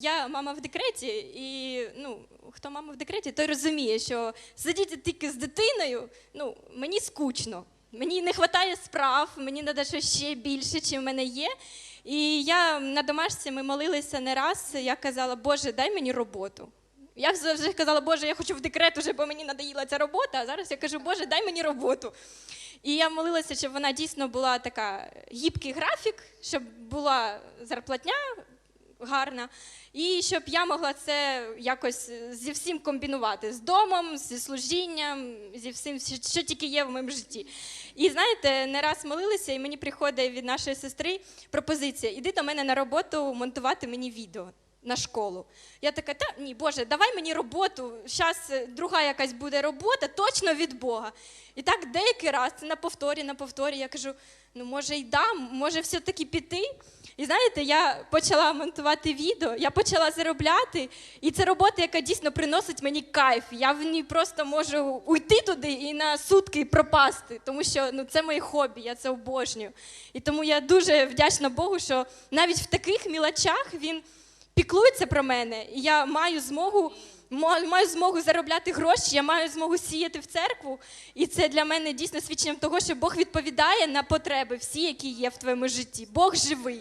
Я мама в декреті, і ну, хто мама в декреті, той розуміє, що сидіти тільки з дитиною, ну, мені скучно. Мені не вистачає справ, мені треба щось ще більше, чим в мене є. І я на домашці ми молилися не раз. Я казала, Боже, дай мені роботу. Я завжди казала, Боже, я хочу в декрет уже, бо мені надоїла ця робота. А зараз я кажу, Боже, дай мені роботу. І я молилася, щоб вона дійсно була така гібкий графік, щоб була зарплатня гарна, і щоб я могла це якось зі всім комбінувати з домом, зі служінням, зі всім, що, що тільки є в моєму житті. І знаєте, не раз молилися, і мені приходить від нашої сестри пропозиція: іди до мене на роботу монтувати мені відео. На школу. Я така, та ні, Боже, давай мені роботу. Зараз друга якась буде робота, точно від Бога. І так деякий раз на повторі, на повторі. Я кажу: ну може й дам, може все-таки піти. І знаєте, я почала монтувати відео, я почала заробляти, і це робота, яка дійсно приносить мені кайф. Я в ній просто можу уйти туди і на сутки пропасти, тому що ну, це моє хобі, я це обожнюю. І тому я дуже вдячна Богу, що навіть в таких мілочах він піклується про мене, і я маю змогу. ма- Маю змогу заробляти гроші, я маю змогу сіяти в церкву, і це для мене дійсно свідченням того, що Бог відповідає на потреби всі, які є в твоєму житті. Бог живий.